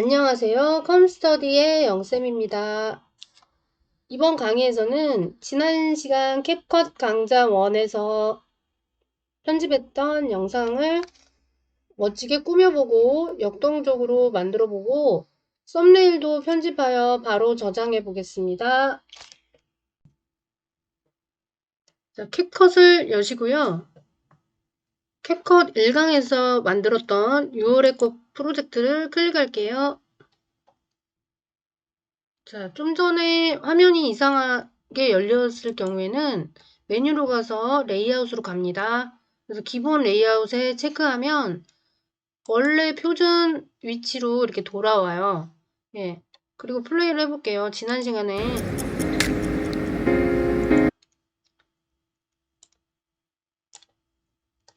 안녕하세요. 컴스터디의 영쌤입니다. 이번 강의에서는 지난 시간 캡컷 강좌 1에서 편집했던 영상을 멋지게 꾸며보고 역동적으로 만들어보고 썸네일도 편집하여 바로 저장해 보겠습니다. 자, 캡컷을 여시고요. 캡컷 1강에서 만들었던 6월의 꽃 프로젝트를 클릭할게요. 자, 좀 전에 화면이 이상하게 열렸을 경우에는 메뉴로 가서 레이아웃으로 갑니다. 그래서 기본 레이아웃에 체크하면 원래 표준 위치로 이렇게 돌아와요. 예. 그리고 플레이를 해볼게요. 지난 시간에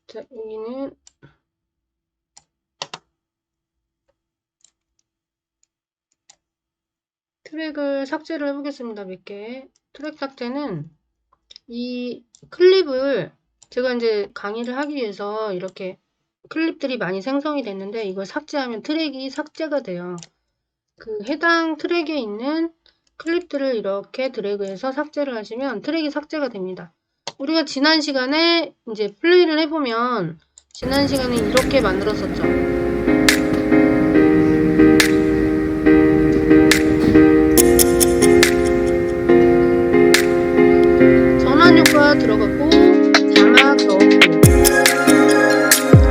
자, 여기는 트랙을 삭제를 해보겠습니다. 몇 개. 트랙 삭제는 이 클립을 제가 이제 강의를 하기 위해서 이렇게 클립들이 많이 생성이 됐는데 이걸 삭제하면 트랙이 삭제가 돼요. 그 해당 트랙에 있는 클립들을 이렇게 드래그해서 삭제를 하시면 트랙이 삭제가 됩니다. 우리가 지난 시간에 이제 플레이를 해보면 지난 시간에 이렇게 만들었었죠. 들어갔고 자막 넣었고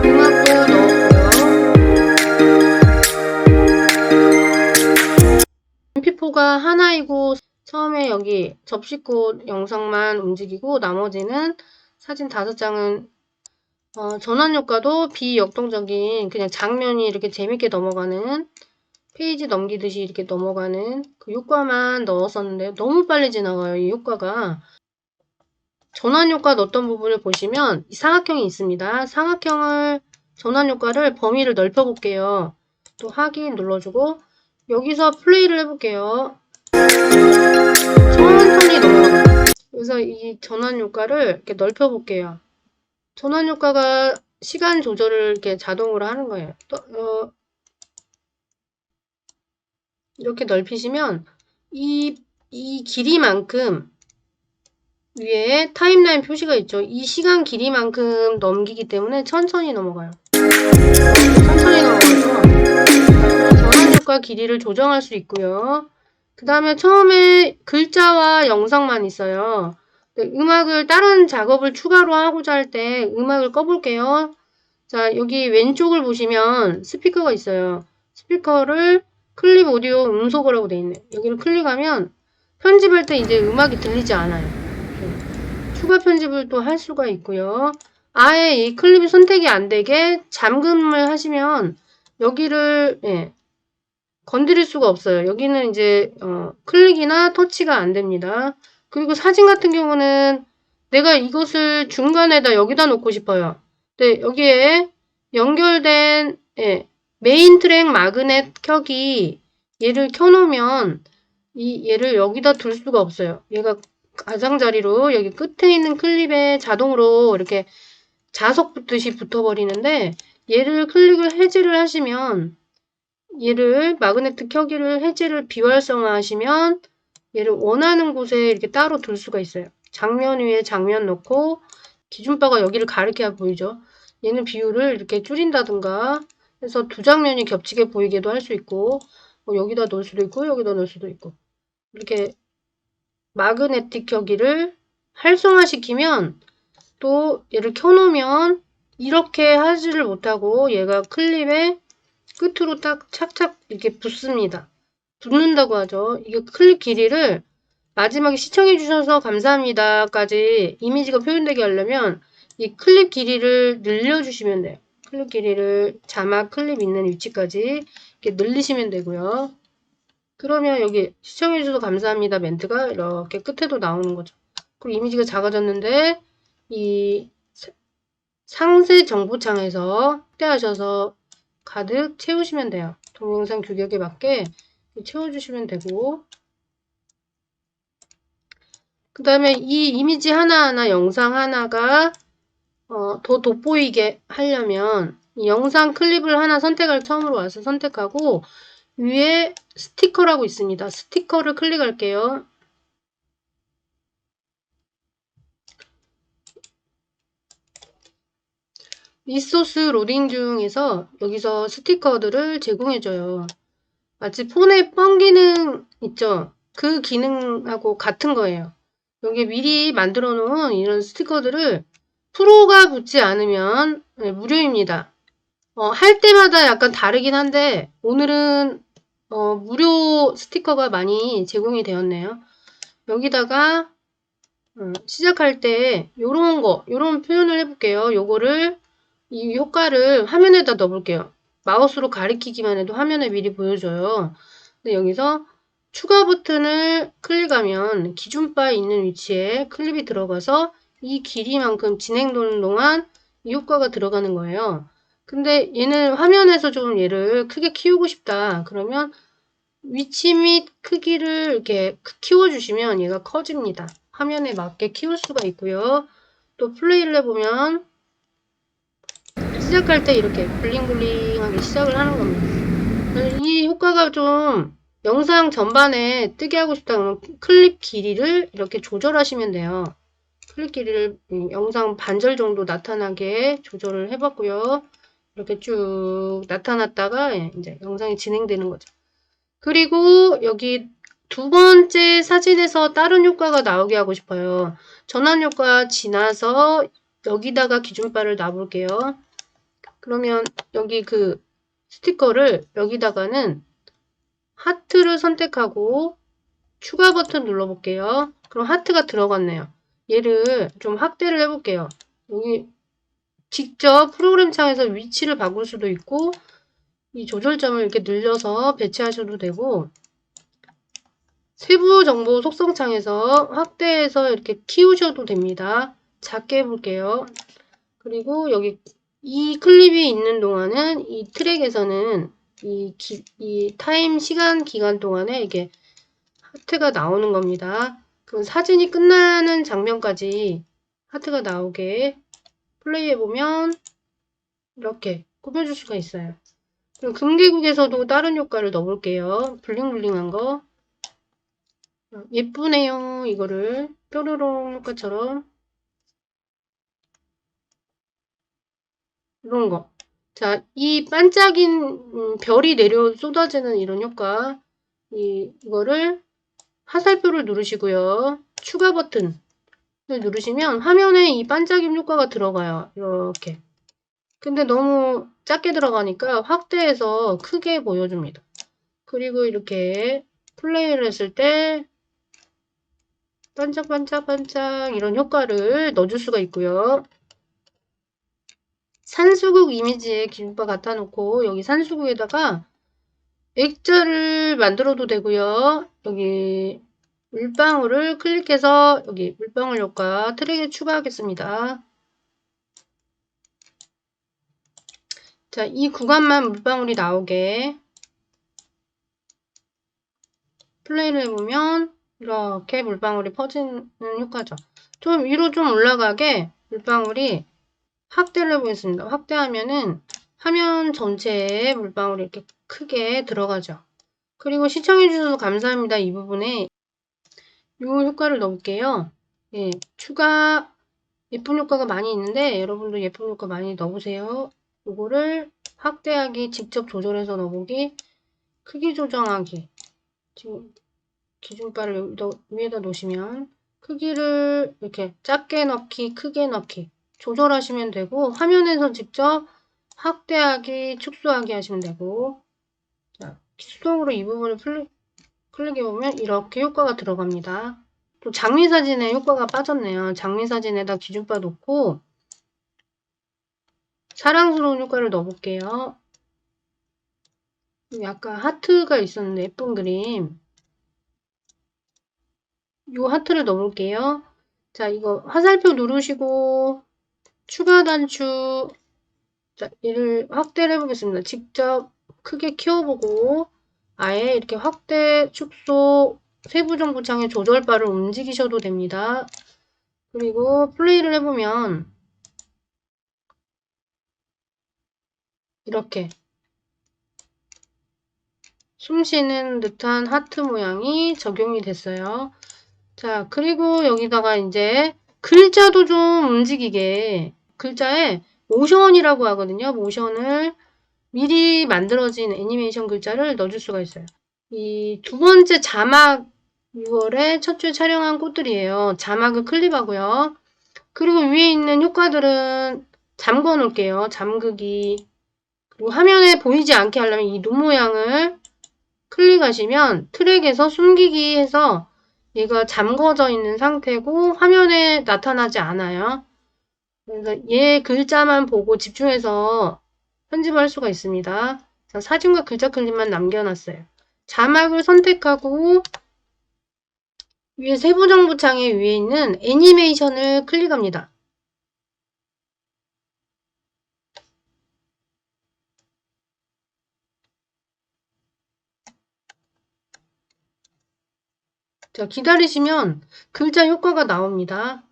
음악도 넣었고요. mp4가 하나이고 처음에 여기 접시꽃 영상만 움직이고 나머지는 사진 다섯 장은 어, 전환 효과도 비역동적인 그냥 장면이 이렇게 재밌게 넘어가는 페이지 넘기듯이 이렇게 넘어가는 그 효과만 넣었었는데 너무 빨리 지나가요 이 효과가 전환 효과 넣었던 부분을 보시면 이 사각형이 있습니다 사각형을 전환 효과를 범위를 넓혀 볼게요 또 확인 눌러주고 여기서 플레이를 해볼게요 천천히 넘어가요. 그래서 이 전환 효과를 이렇게 넓혀 볼게요. 전환 효과가 시간 조절을 이렇게 자동으로 하는 거예요. 또, 어, 이렇게 넓히시면 이, 이 길이만큼 위에 타임라인 표시가 있죠. 이 시간 길이만큼 넘기기 때문에 천천히 넘어가요. 천천히 넘어가서 전환 효과 길이를 조정할 수 있고요. 그 다음에 처음에 글자와 영상만 있어요. 네, 음악을 다른 작업을 추가로 하고자 할 때 음악을 꺼볼게요. 자, 여기 왼쪽을 보시면 스피커가 있어요. 스피커를 클립 오디오 음소거라고 되어 있네. 여기를 클릭하면 편집할 때 이제 음악이 들리지 않아요. 네. 추가 편집을 또 할 수가 있고요. 아예 이 클립이 선택이 안 되게 잠금을 하시면 여기를 예, 건드릴 수가 없어요. 여기는 이제 어, 클릭이나 터치가 안 됩니다. 그리고 사진 같은 경우는 내가 이것을 중간에다 여기다 놓고 싶어요. 네, 여기에 연결된 예, 메인 트랙 마그넷 켜기 얘를 켜놓으면 이 얘를 여기다 둘 수가 없어요. 얘가 가장자리로 여기 끝에 있는 클립에 자동으로 이렇게 자석 붙듯이 붙어버리는데 얘를 클릭을 해제를 하시면 얘를 마그네트 켜기를 해제를 비활성화 하시면 얘를 원하는 곳에 이렇게 따로 둘 수가 있어요. 장면 위에 장면 놓고 기준바가 여기를 가리켜야 보이죠. 얘는 비율을 이렇게 줄인다든가 해서 두 장면이 겹치게 보이게도 할 수 있고 뭐 여기다 놓을 수도 있고 여기다 놓을 수도 있고 이렇게 마그네틱 켜기를 활성화시키면 또 얘를 켜놓으면 이렇게 하지를 못하고 얘가 클립에 끝으로 딱 착착 이렇게 붙습니다. 붙는다고 하죠. 이게 클립 길이를 마지막에 시청해주셔서 감사합니다까지 이미지가 표현되게 하려면 이 클립 길이를 늘려주시면 돼요. 클립 길이를 자막 클립 있는 위치까지 이렇게 늘리시면 되고요. 그러면 여기 시청해주셔서 감사합니다 멘트가 이렇게 끝에도 나오는 거죠. 그리고 이미지가 작아졌는데 이 상세 정보창에서 확대하셔서 가득 채우시면 돼요. 동영상 규격에 맞게 채워주시면 되고 그 다음에 이 이미지 하나하나 영상 하나가 어, 더 돋보이게 하려면 이 영상 클립을 하나 선택을 처음으로 와서 선택하고 위에 스티커라고 있습니다. 스티커를 클릭할게요. 리소스 로딩 중에서 여기서 스티커들을 제공해줘요. 마치 폰의 뻥 기능 있죠? 그 기능하고 같은 거예요. 여기 미리 만들어 놓은 이런 스티커들을 프로가 붙지 않으면 네, 무료입니다. 어, 할 때마다 약간 다르긴 한데 오늘은 어, 무료 스티커가 많이 제공이 되었네요. 여기다가 음, 시작할 때 요런 거, 요런 표현을 해볼게요. 요거를 이 효과를 화면에다 넣어볼게요. 마우스로 가리키기만 해도 화면에 미리 보여줘요. 근데 여기서 추가 버튼을 클릭하면 기준 바에 있는 위치에 클립이 들어가서 이 길이만큼 진행되는 동안 이 효과가 들어가는 거예요. 근데 얘는 화면에서 좀 얘를 크게 키우고 싶다. 그러면 위치 및 크기를 이렇게 키워주시면 얘가 커집니다. 화면에 맞게 키울 수가 있고요. 또 플레이를 해보면 시작할 때 이렇게 블링블링하게 시작을 하는 겁니다. 이 효과가 좀 영상 전반에 뜨게 하고 싶다 그러면 클립 길이를 이렇게 조절하시면 돼요. 클립 길이를 영상 반절 정도 나타나게 조절을 해봤고요. 이렇게 쭉 나타났다가 이제 영상이 진행되는 거죠. 그리고 여기 두 번째 사진에서 다른 효과가 나오게 하고 싶어요. 전환 효과 지나서 여기다가 기준바를 놔볼게요. 그러면 여기 그 스티커를 여기다가는 하트를 선택하고 추가 버튼 눌러볼게요. 그럼 하트가 들어갔네요. 얘를 좀 확대를 해볼게요. 여기 직접 프로그램 창에서 위치를 바꿀 수도 있고 이 조절점을 이렇게 늘려서 배치하셔도 되고 세부 정보 속성 창에서 확대해서 이렇게 키우셔도 됩니다. 작게 해볼게요. 그리고 여기 이 클립이 있는 동안은 이 트랙에서는 이, 기, 이 타임 시간 기간 동안에 이게 하트가 나오는 겁니다. 그럼 사진이 끝나는 장면까지 하트가 나오게 플레이해보면 이렇게 꾸며줄 수가 있어요. 그럼 금계국에서도 다른 효과를 넣어볼게요. 블링블링한 거. 예쁘네요. 이거를 뾰로롱 효과처럼 이런 거. 자, 이 반짝인 음, 별이 내려 쏟아지는 이런 효과. 이, 이거를 화살표를 누르시고요. 추가 버튼을 누르시면 화면에 이 반짝임 효과가 들어가요. 이렇게. 근데 너무 작게 들어가니까 확대해서 크게 보여줍니다. 그리고 이렇게 플레이를 했을 때 반짝반짝반짝 이런 효과를 넣어줄 수가 있고요. 산수국 이미지에 기준바 갖다 놓고 여기 산수국에다가 액자를 만들어도 되고요. 여기 물방울을 클릭해서 여기 물방울 효과 트랙에 추가하겠습니다. 자, 이 구간만 물방울이 나오게 플레이를 해보면 이렇게 물방울이 퍼지는 효과죠. 좀 위로 좀 올라가게 물방울이 확대를 해보겠습니다. 확대하면은 화면 전체에 물방울이 이렇게 크게 들어가죠. 그리고 시청해주셔서 감사합니다. 이 부분에 이 효과를 넣을게요. 예, 추가 예쁜 효과가 많이 있는데 여러분도 예쁜 효과 많이 넣어보세요. 이거를 확대하기, 직접 조절해서 넣어보기, 크기 조정하기. 지금 기준바를 위에다 놓으시면 크기를 이렇게 작게 넣기, 크게 넣기 조절하시면 되고 화면에서 직접 확대하기, 축소하기 하시면 되고 자, 수동으로 이 부분을 클릭, 클릭해 보면 이렇게 효과가 들어갑니다. 또 장미 사진에 효과가 빠졌네요. 장미 사진에다 기준바 놓고 사랑스러운 효과를 넣어볼게요. 약간 하트가 있었는데 예쁜 그림 이 하트를 넣어볼게요. 자 이거 화살표 누르시고 추가 단축 자 얘를 확대를 해보겠습니다. 직접 크게 키워보고 아예 이렇게 확대 축소 세부 정보 창의 조절바를 움직이셔도 됩니다. 그리고 플레이를 해보면 이렇게 숨 쉬는 듯한 하트 모양이 적용이 됐어요. 자, 그리고 여기다가 이제 글자도 좀 움직이게 글자에 모션이라고 하거든요. 모션을 미리 만들어진 애니메이션 글자를 넣어줄 수가 있어요. 이 두 번째 자막 6월에 첫 주 촬영한 꽃들이에요. 자막을 클릭하고요. 그리고 위에 있는 효과들은 잠궈 놓을게요. 잠그기. 그리고 화면에 보이지 않게 하려면 이 눈 모양을 클릭하시면 트랙에서 숨기기 해서 얘가 잠궈져 있는 상태고 화면에 나타나지 않아요. 그래서 얘 글자만 보고 집중해서 편집할 수가 있습니다. 자, 사진과 글자 클립만 남겨놨어요. 자막을 선택하고 위에 세부 정보 창에 위에 있는 애니메이션을 클릭합니다. 자, 기다리시면 글자 효과가 나옵니다.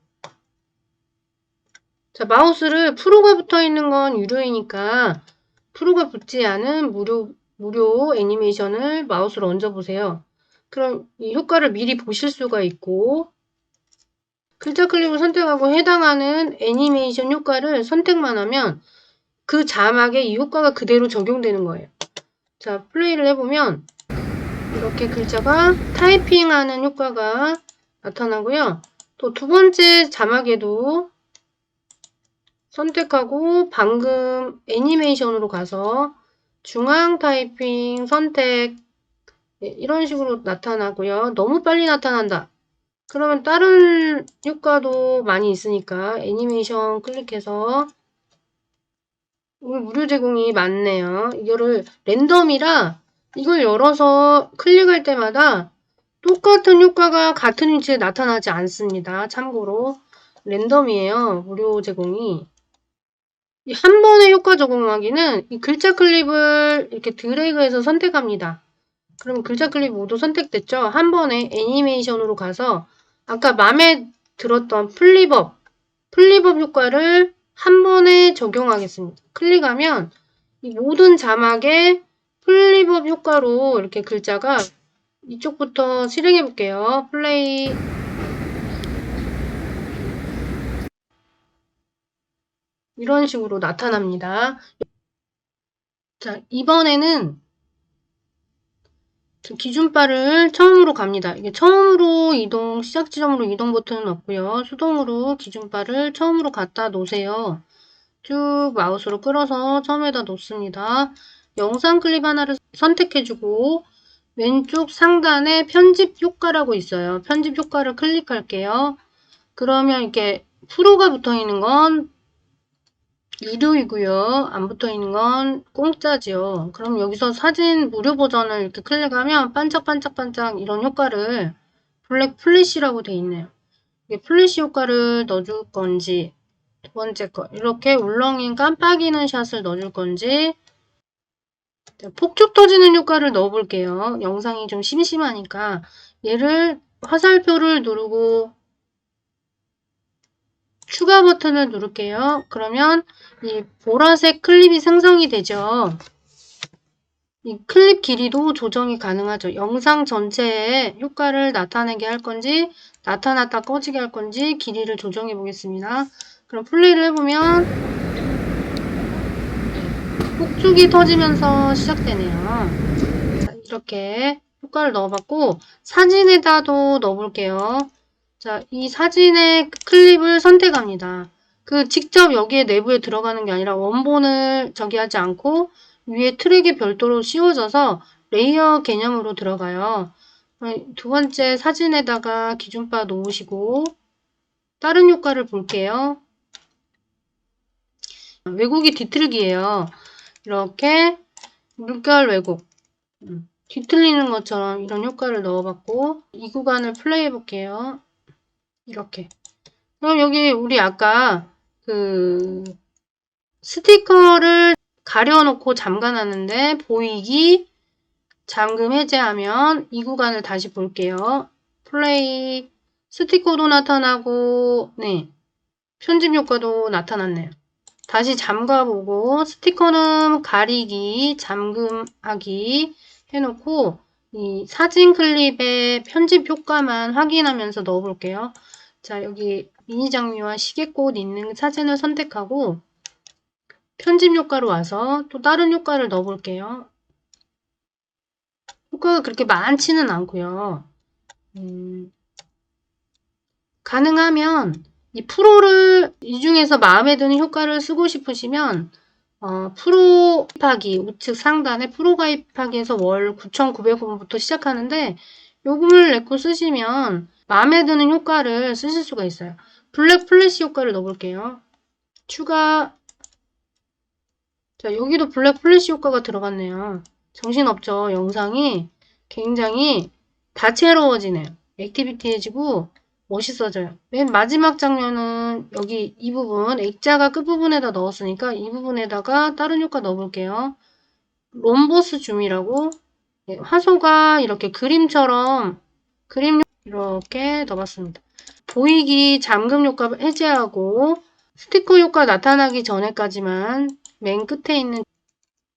자, 마우스를 프로가 붙어 있는 건 유료이니까 프로가 붙지 않은 무료, 무료 애니메이션을 마우스로 얹어보세요. 그럼 이 효과를 미리 보실 수가 있고 글자 클릭을 선택하고 해당하는 애니메이션 효과를 선택만 하면 그 자막에 이 효과가 그대로 적용되는 거예요. 자, 플레이를 해보면 이렇게 글자가 타이핑하는 효과가 나타나고요. 또 두 번째 자막에도 선택하고 방금 애니메이션으로 가서 중앙 타이핑 선택 네, 이런 식으로 나타나고요. 너무 빨리 나타난다. 그러면 다른 효과도 많이 있으니까 애니메이션 클릭해서 무료 제공이 많네요. 이거를 랜덤이라 이걸 열어서 클릭할 때마다 똑같은 효과가 같은 위치에 나타나지 않습니다. 참고로 랜덤이에요. 무료 제공이. 한 번에 효과 적용하기는 이 글자 클립을 이렇게 드래그해서 선택합니다. 그럼 글자 클립 모두 선택됐죠? 한 번에 애니메이션으로 가서 아까 마음에 들었던 플립업, 플립업 효과를 한 번에 적용하겠습니다. 클릭하면 이 모든 자막에 플립업 효과로 이렇게 글자가 이쪽부터 실행해 볼게요. 플레이 이런 식으로 나타납니다. 자, 이번에는 기준바를 처음으로 갑니다. 이게 처음으로 이동, 시작 지점으로 이동 버튼은 없고요. 수동으로 기준바를 처음으로 갖다 놓으세요. 쭉 마우스로 끌어서 처음에다 놓습니다. 영상 클립 하나를 선택해주고 왼쪽 상단에 편집 효과라고 있어요. 편집 효과를 클릭할게요. 그러면 이렇게 프로가 붙어 있는 건 유료이고요. 안 붙어 있는 건 공짜지요. 그럼 여기서 사진 무료 버전을 이렇게 클릭하면 반짝반짝반짝 이런 효과를 블랙 플래시라고 돼 있네요. 이게 플래시 효과를 넣어줄 건지 두 번째 거 이렇게 울렁인 깜빡이는 샷을 넣어줄 건지 폭죽 터지는 효과를 넣어볼게요. 영상이 좀 심심하니까 얘를 화살표를 누르고 추가 버튼을 누를게요. 그러면 이 보라색 클립이 생성이 되죠. 이 클립 길이도 조정이 가능하죠. 영상 전체에 효과를 나타내게 할 건지 나타났다 꺼지게 할 건지 길이를 조정해 보겠습니다. 그럼 플레이를 해보면 폭죽이 터지면서 시작되네요. 자, 이렇게 효과를 넣어봤고 사진에다도 넣어볼게요. 자, 이 사진의 클립을 선택합니다. 그 직접 여기에 내부에 들어가는 게 아니라 원본을 저기 하지 않고 위에 트랙이 별도로 씌워져서 레이어 개념으로 들어가요. 두 번째 사진에다가 기준바 놓으시고 다른 효과를 볼게요. 왜곡이 뒤틀기예요. 이렇게 물결 왜곡 음, 뒤틀리는 것처럼 이런 효과를 넣어봤고 이 구간을 플레이 해 볼게요. 이렇게. 그럼 여기 우리 아까 그 스티커를 가려놓고 잠가놨는데 보이기 잠금 해제하면 이 구간을 다시 볼게요. 플레이 스티커도 나타나고 네 편집 효과도 나타났네요. 다시 잠가보고 스티커는 가리기, 잠금하기 해놓고 이 사진 클립의 편집 효과만 확인하면서 넣어볼게요. 자, 여기 미니 장미와 시계꽃 있는 사진을 선택하고 편집 효과로 와서 또 다른 효과를 넣어볼게요. 효과가 그렇게 많지는 않고요. 음, 가능하면 이 프로를 이 중에서 마음에 드는 효과를 쓰고 싶으시면 어, 프로 가입하기 우측 상단에 프로 가입하기에서 월 9,900원부터 시작하는데 요금을 내고 쓰시면 마음에 드는 효과를 쓰실 수가 있어요. 블랙 플래시 효과를 넣어볼게요. 추가 자 여기도 블랙 플래시 효과가 들어갔네요. 정신없죠. 영상이 굉장히 다채로워지네요. 액티비티해지고 멋있어져요. 맨 마지막 장면은 여기 이 부분 액자가 끝부분에다 넣었으니까 이 부분에다가 다른 효과 넣어볼게요. 롬보스 줌이라고 예, 화소가 이렇게 그림처럼 그림 이렇게 넣어봤습니다. 보이기 잠금 효과 해제하고 스티커 효과 나타나기 전에까지만 맨 끝에 있는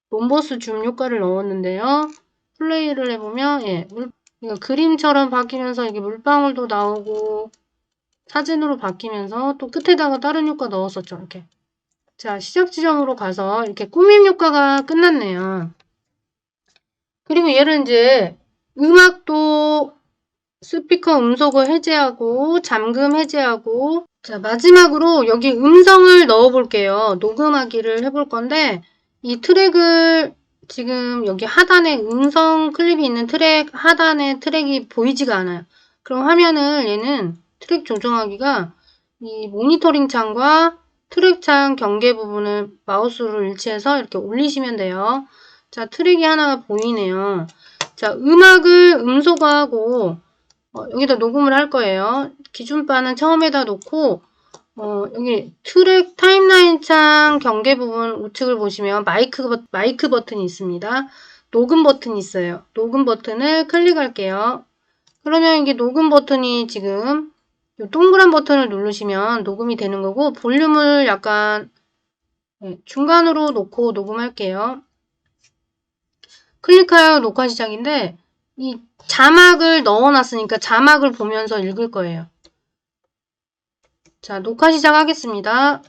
롬보스 줌 효과를 넣었는데요. 플레이를 해보면 예, 물, 그림처럼 바뀌면서 이게 물방울도 나오고 사진으로 바뀌면서 또 끝에다가 다른 효과 넣었었죠. 이렇게. 자, 시작 지점으로 가서 이렇게 꾸밈 효과가 끝났네요. 그리고 얘를 이제 음악도 스피커 음속을 해제하고 잠금 해제하고 자 마지막으로 여기 음성을 넣어 볼게요 녹음하기를 해볼 건데 이 트랙을 지금 여기 하단에 음성 클립이 있는 트랙 하단에 트랙이 보이지가 않아요. 그럼 화면을 얘는 트랙 조정하기가 이 모니터링 창과 트랙 창 경계 부분을 마우스로 일치해서 이렇게 올리시면 돼요. 자, 트랙이 하나가 보이네요. 자, 음악을 음소거하고 어, 여기다 녹음을 할 거예요. 기준바는 처음에다 놓고 어, 여기 트랙 타임라인 창 경계 부분 우측을 보시면 마이크, 버, 마이크 버튼이 있습니다. 녹음 버튼이 있어요. 녹음 버튼을 클릭할게요. 그러면 이게 녹음 버튼이 지금 이 동그란 버튼을 누르시면 녹음이 되는 거고 볼륨을 약간 네, 중간으로 놓고 녹음할게요. 클릭하여 녹화 시작인데 이 자막을 넣어놨으니까 자막을 보면서 읽을 거예요. 자, 녹화 시작하겠습니다.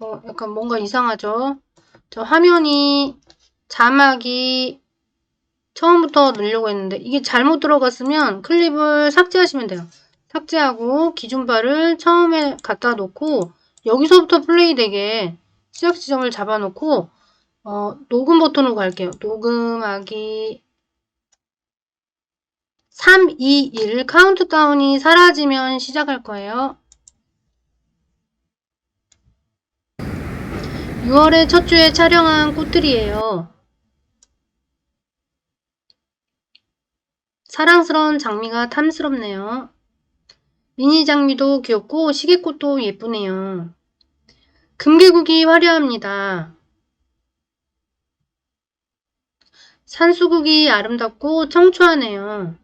어, 약간 뭔가 이상하죠? 저 화면이 자막이 처음부터 넣으려고 했는데 이게 잘못 들어갔으면 클립을 삭제하시면 돼요. 삭제하고 기준바를 처음에 갖다 놓고 여기서부터 플레이 되게 시작 지점을 잡아놓고 어, 녹음 버튼으로 갈게요. 녹음하기 3, 2, 1 카운트다운이 사라지면 시작할 거예요. 6월의 첫 주에 촬영한 꽃들이에요. 사랑스러운 장미가 탐스럽네요. 미니 장미도 귀엽고 시계꽃도 예쁘네요. 금계국이 화려합니다. 산수국이 아름답고 청초하네요.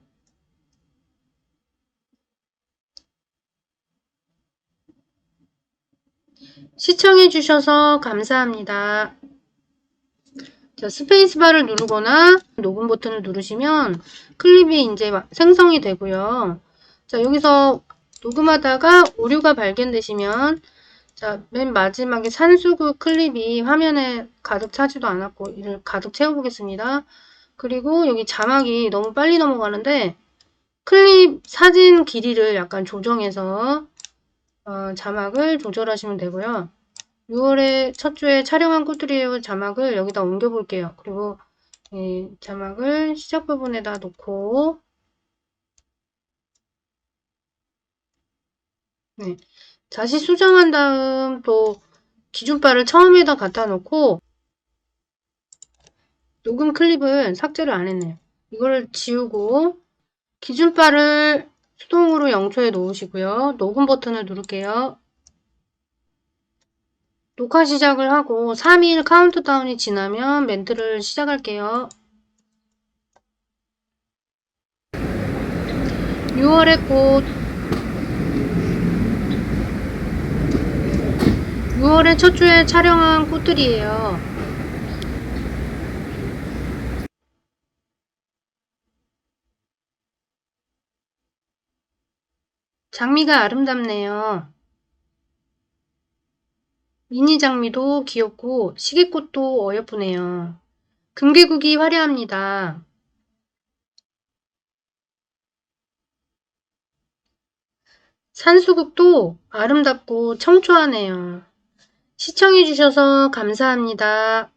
시청해주셔서 감사합니다. 자, 스페이스바를 누르거나 녹음 버튼을 누르시면 클립이 이제 생성이 되고요. 자, 여기서 녹음하다가 오류가 발견되시면 자, 맨 마지막에 산수국 클립이 화면에 가득 차지도 않았고 이를 가득 채워보겠습니다. 그리고 여기 자막이 너무 빨리 넘어가는데 클립 사진 길이를 약간 조정해서 어, 자막을 조절하시면 되고요. 6월에 첫 주에 촬영한 꽃들이에요 자막을 여기다 옮겨 볼게요. 그리고 예, 자막을 시작 부분에다 놓고 네, 다시 수정한 다음 또 기준바를 처음에다 갖다 놓고 녹음 클립을 삭제를 안 했네요. 이걸 지우고 기준바를 수동으로 0초에 놓으시고요. 녹음 버튼을 누를게요. 녹화 시작을 하고 3일 카운트다운이 지나면 멘트를 시작할게요. 6월의 꽃 6월의 첫 주에 촬영한 꽃들이에요. 장미가 아름답네요. 미니 장미도 귀엽고 시계꽃도 어여쁘네요. 금괴국이 화려합니다. 산수국도 아름답고 청초하네요. 시청해주셔서 감사합니다.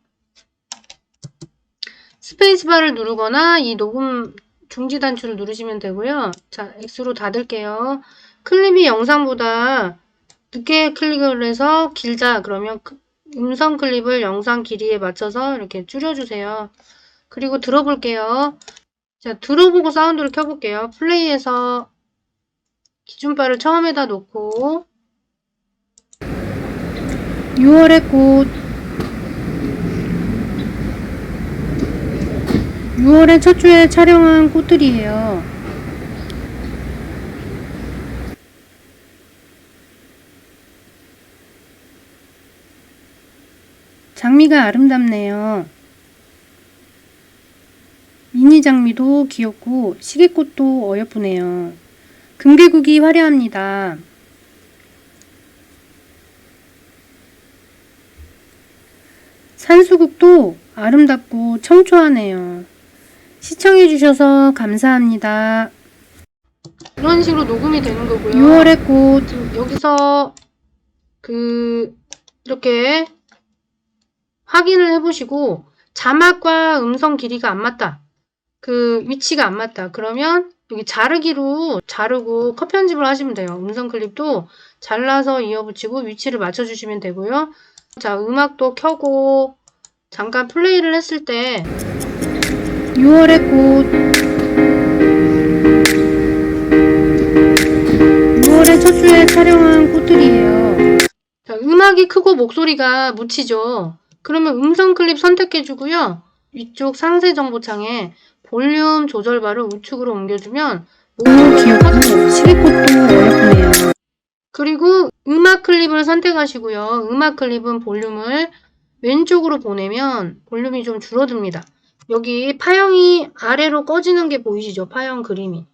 스페이스바를 누르거나 이 녹음 중지 단추를 누르시면 되고요. 자, X로 닫을게요. 클립이 영상보다 늦게 클릭을 해서 길다 그러면 그 음성 클립을 영상 길이에 맞춰서 이렇게 줄여주세요. 그리고 들어볼게요. 자, 들어보고 사운드를 켜볼게요. 플레이해서 기준바를 처음에다 놓고 6월의 꽃 6월의 첫 주에 촬영한 꽃들이에요. 장미가 아름답네요. 미니 장미도 귀엽고 시계꽃도 어여쁘네요. 금괴국이 화려합니다. 산 수국도 아름답고 청초하네요. 시청해주셔서 감사합니다. 이런 식으로 녹음이 되는 거고요. 6월의 꽃. 지금 여기서 그 이렇게 확인을 해보시고 자막과 음성 길이가 안 맞다. 그 위치가 안 맞다. 그러면 여기 자르기로 자르고 컷 편집을 하시면 돼요. 음성 클립도 잘라서 이어붙이고 위치를 맞춰주시면 되고요. 자, 음악도 켜고 잠깐 플레이를 했을 때 6월의 꽃 6월의 첫 주에 촬영한 꽃들이에요. 자, 음악이 크고 목소리가 묻히죠. 그러면 음성 클립 선택해 주고요. 위쪽 상세 정보창에 볼륨 조절바를 우측으로 옮겨주면 목소리가 커지고 시계꽃도 어렵네요. 그리고 음악 클립을 선택하시고요. 음악 클립은 볼륨을 왼쪽으로 보내면 볼륨이 좀 줄어듭니다. 여기 파형이 아래로 꺼지는 게 보이시죠? 파형 그림이.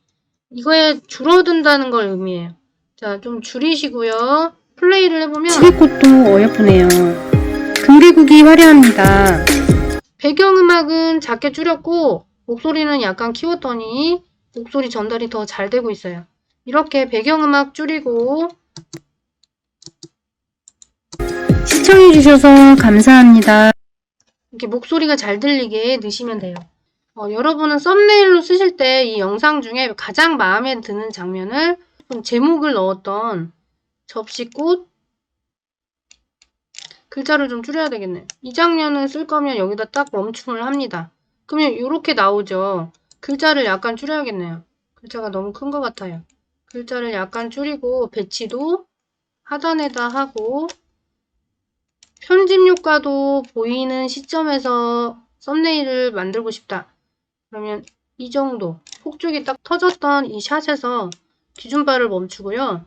이거에 줄어든다는 걸 의미해요. 자, 좀 줄이시고요. 플레이를 해보면 시계꽃도 어여쁘네요. 금괴국이 화려합니다. 배경음악은 작게 줄였고 목소리는 약간 키웠더니 목소리 전달이 더 잘 되고 있어요. 이렇게 배경음악 줄이고 시청해주셔서 감사합니다. 이렇게 목소리가 잘 들리게 넣으시면 돼요. 어, 여러분은 썸네일로 쓰실 때 이 영상 중에 가장 마음에 드는 장면을 좀 제목을 넣었던 접시꽃 글자를 좀 줄여야 되겠네. 이 장면을 쓸 거면 여기다 딱 멈춤을 합니다. 그러면 이렇게 나오죠. 글자를 약간 줄여야겠네요. 글자가 너무 큰 것 같아요. 글자를 약간 줄이고 배치도 하단에다 하고 편집 효과도 보이는 시점에서 썸네일을 만들고 싶다. 그러면 이 정도 폭죽이 딱 터졌던 이 샷에서 기준바를 멈추고요.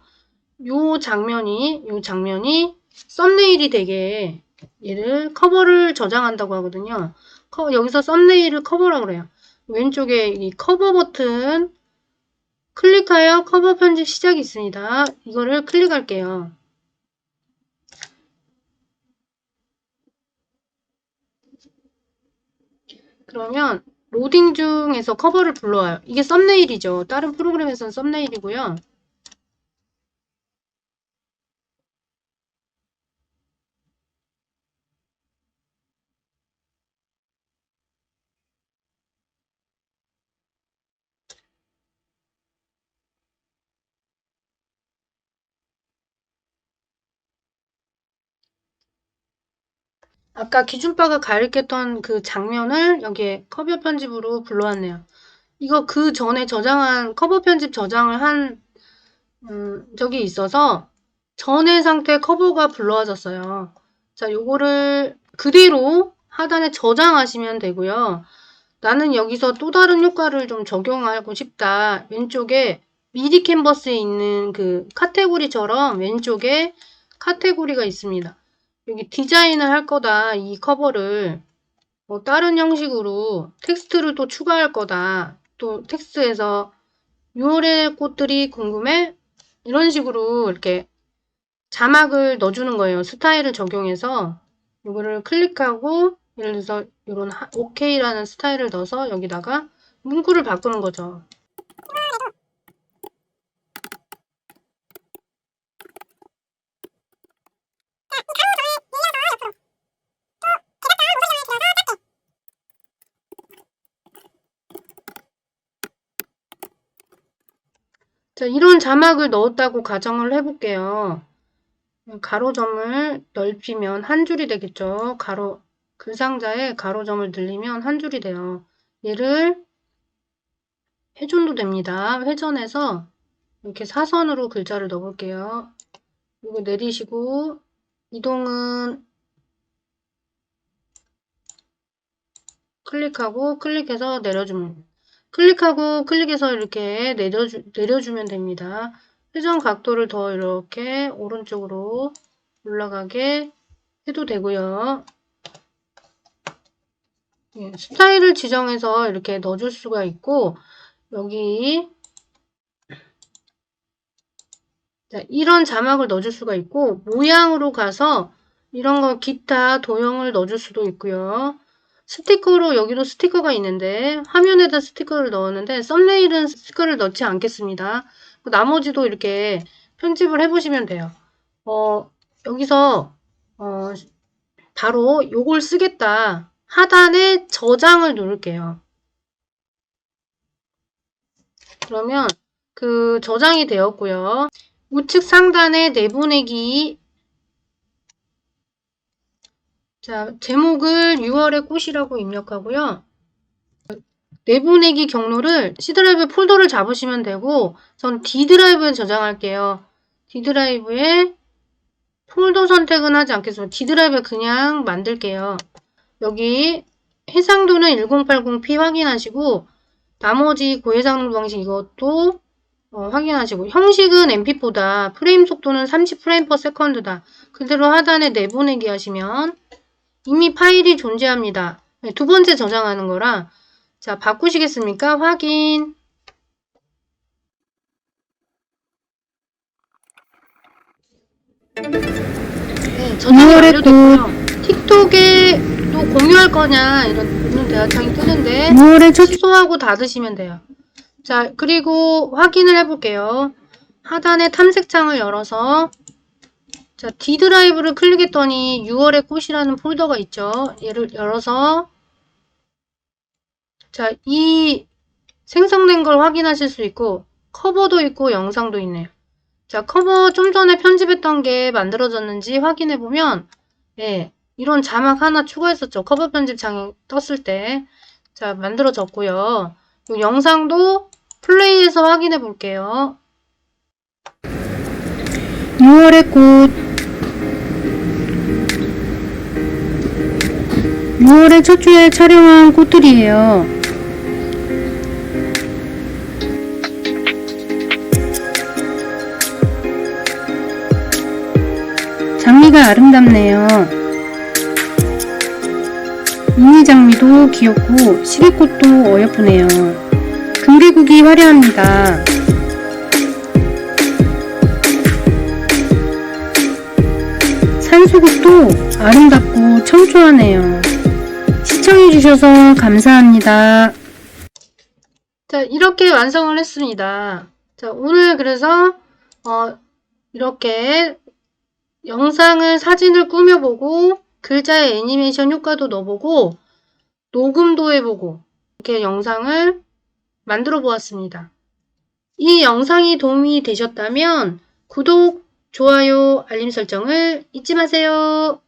요 장면이 요 장면이 썸네일이 되게 얘를 커버를 저장한다고 하거든요. 커, 여기서 썸네일을 커버라고 그래요. 왼쪽에 이 커버 버튼 클릭하여 커버 편집 시작이 있습니다. 이거를 클릭할게요. 그러면 로딩 중에서 커버를 불러와요. 이게 썸네일이죠. 다른 프로그램에서는 썸네일이고요. 아까 기준바가 가리켰던 그 장면을 여기에 커버 편집으로 불러왔네요. 이거 그 전에 저장한 커버 편집 저장을 한 음, 적이 있어서 전의 상태 커버가 불러와졌어요. 자, 요거를 그대로 하단에 저장하시면 되고요. 나는 여기서 또 다른 효과를 좀 적용하고 싶다. 왼쪽에 미디 캔버스에 있는 그 카테고리처럼 왼쪽에 카테고리가 있습니다. 여기 디자인을 할 거다. 이 커버를 뭐 다른 형식으로 텍스트를 또 추가할 거다. 또 텍스트에서 6월의 꽃들이 궁금해? 이런 식으로 이렇게 자막을 넣어주는 거예요. 스타일을 적용해서 이거를 클릭하고 예를 들어서 이런 OK라는 스타일을 넣어서 여기다가 문구를 바꾸는 거죠. 자, 이런 자막을 넣었다고 가정을 해볼게요. 가로점을 넓히면 한 줄이 되겠죠. 가로, 그 상자에 가로점을 늘리면 한 줄이 돼요. 얘를 회전도 됩니다. 회전해서 이렇게 사선으로 글자를 넣어볼게요. 이거 내리시고 이동은 클릭하고 클릭해서 내려주면 클릭하고 클릭해서 이렇게 내려주, 내려주면 됩니다. 회전 각도를 더 이렇게 오른쪽으로 올라가게 해도 되고요. 예, 스타일을 지정해서 이렇게 넣어줄 수가 있고 여기 자, 이런 자막을 넣어줄 수가 있고 모양으로 가서 이런 거 기타 도형을 넣어줄 수도 있고요. 스티커로 여기도 스티커가 있는데 화면에다 스티커를 넣었는데 썸네일은 스티커를 넣지 않겠습니다. 나머지도 이렇게 편집을 해보시면 돼요. 어, 여기서 어, 바로 요걸 쓰겠다. 하단에 저장을 누를게요. 그러면 그 저장이 되었고요. 우측 상단에 내보내기 자, 제목을 6월의 꽃이라고 입력하고요. 내보내기 경로를 C 드라이브 폴더를 잡으시면 되고 전 D 드라이브에 저장할게요. D 드라이브에 폴더 선택은 하지 않겠습니다. D 드라이브에 그냥 만들게요. 여기 해상도는 1080p 확인하시고 나머지 고해상도 방식 이것도 어, 확인하시고 형식은 mp4다. 프레임 속도는 30프레임 per 세컨드다. 그대로 하단에 내보내기 하시면 이미 파일이 존재합니다. 네, 두 번째 저장하는 거라 자 바꾸시겠습니까? 확인 네, 6월의 완료됐고요. 틱톡에 또 공유할 거냐 이런 대화창이 뜨는데 6월의 첫 취소하고 닫으시면 돼요. 자, 그리고 확인을 해볼게요. 하단에 탐색창을 열어서 자, D 드라이브를 클릭했더니 6월의 꽃이라는 폴더가 있죠. 얘를 열어서 자, 이 생성된 걸 확인하실 수 있고 커버도 있고 영상도 있네요. 자, 커버 좀 전에 편집했던 게 만들어졌는지 확인해 보면 예, 이런 자막 하나 추가했었죠. 커버 편집창이 떴을 때. 자, 만들어졌고요. 이 영상도 플레이해서 확인해 볼게요. 6월의 꽃 6월의 첫 주에 촬영한 꽃들이에요. 장미가 아름답네요. 미니 장미도 귀엽고 시계꽃도 어여쁘네요. 금계국이 화려합니다. 산수국도 아름답고 청초하네요. 시청해주셔서 감사합니다. 자, 이렇게 완성을 했습니다. 자, 오늘 그래서, 어, 이렇게 영상을, 사진을 꾸며보고, 글자의 애니메이션 효과도 넣어보고, 녹음도 해보고, 이렇게 영상을 만들어 보았습니다. 이 영상이 도움이 되셨다면, 구독, 좋아요, 알림 설정을 잊지 마세요.